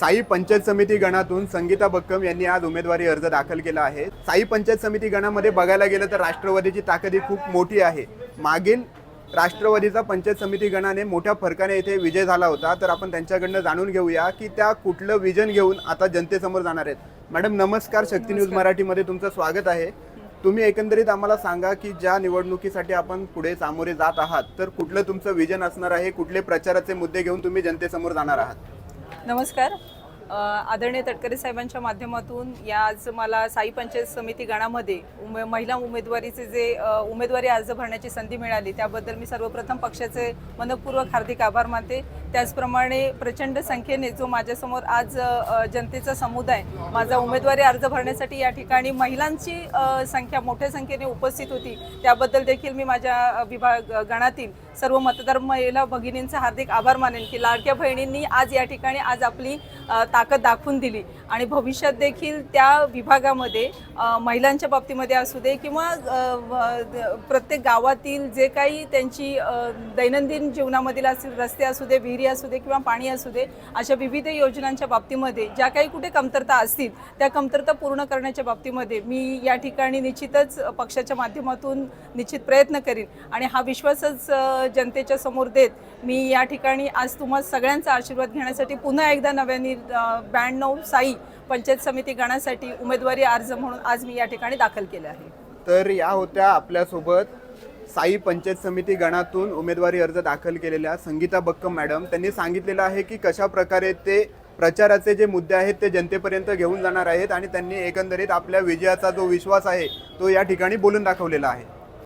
साई पंचायत समिती गणातून संगीता बक्कम यांनी आज उमेदवारी अर्ज दाखल केला आहे. साई पंचायत समिती गणामध्ये बघायला गेलं तर राष्ट्रवादीची ताकद ही खूप मोठी आहे. मागील राष्ट्रवादीचा पंचायत समिती गणाने मोठ्या फरकाने इथे विजय झाला होता. तर आपण त्यांच्याकडनं जाणून घेऊया की त्या कुठलं विजन घेऊन आता जनतेसमोर जाणार आहेत. मॅडम नमस्कार. शक्ती न्यूज मराठीमध्ये तुमचं स्वागत आहे. तुम्ही एकंदरीत आम्हाला सांगा की ज्या निवडणुकीसाठी आपण पुढे सामोरे जात आहात तर कुठलं तुमचं विजन असणार आहे? कुठले प्रचाराचे मुद्दे घेऊन तुम्ही जनतेसमोर जाणार आहात? नमस्कार. आदरणीय तटकरे साहेबांच्या माध्यमातून या आज मला साई पंचायत समिती गणामध्ये उमे महिला उमेदवारीचे जे उमेदवारी अर्ज भरण्याची संधी मिळाली त्याबद्दल मी सर्वप्रथम पक्षाचे मनपूर्वक हार्दिक आभार मानते. त्याचप्रमाणे प्रचंड संख्येने जो माझ्यासमोर आज जनतेचा समुदाय माझा उमेदवारी अर्ज भरण्यासाठी या ठिकाणी महिलांची संख्या मोठ्या संख्येने उपस्थित होती. त्याबद्दल देखील मी माझ्या विभाग गणातील सर्व मतदार महिला भगिनींचा हार्दिक आभार मानेन की लाडक्या बहिणींनी आज या ठिकाणी आज आपली ताकद दाखवून दिली. आणि भविष्यात देखील त्या विभागामध्ये महिलांच्या बाबतीमध्ये असू दे किंवा प्रत्येक गावातील जे काही त्यांची दैनंदिन जीवनामधील असतील रस्ते असू दे विहिरी असू दे किंवा पाणी असू दे अशा विविध योजनांच्या बाबतीमध्ये ज्या काही कुठे कमतरता असतील त्या कमतरता पूर्ण करण्याच्या बाबतीमध्ये मी या ठिकाणी निश्चितच पक्षाच्या माध्यमातून निश्चित प्रयत्न करीन. आणि हा विश्वासच जनतेच्या समोर देत मी या ठिकाणी आज तुम्हा सगळ्यांचा आशीर्वाद घेण्यासाठी पुन्हा एकदा नव्याने ब्याण्णव साई पंचायत समिती गणासाठी उमेदवारी अर्ज म्हणून आज मी या ठिकाणी दाखल केले आहे. तर या होत्या आपल्यासोबत साई पंचायत समिती गणातून उमेदवारी अर्ज दाखल केलेल्या संगीता बक्कम मॅडम त्यांनी सांगितलेलं आहे की कशा प्रकारे ते प्रचाराचे जे मुद्दे आहेत ते जनतेपर्यंत घेऊन जाणार आहेत आणि त्यांनी एकंदरीत आपल्या विजयाचा जो विश्वास आहे तो या ठिकाणी बोलून दाखवलेला आहे.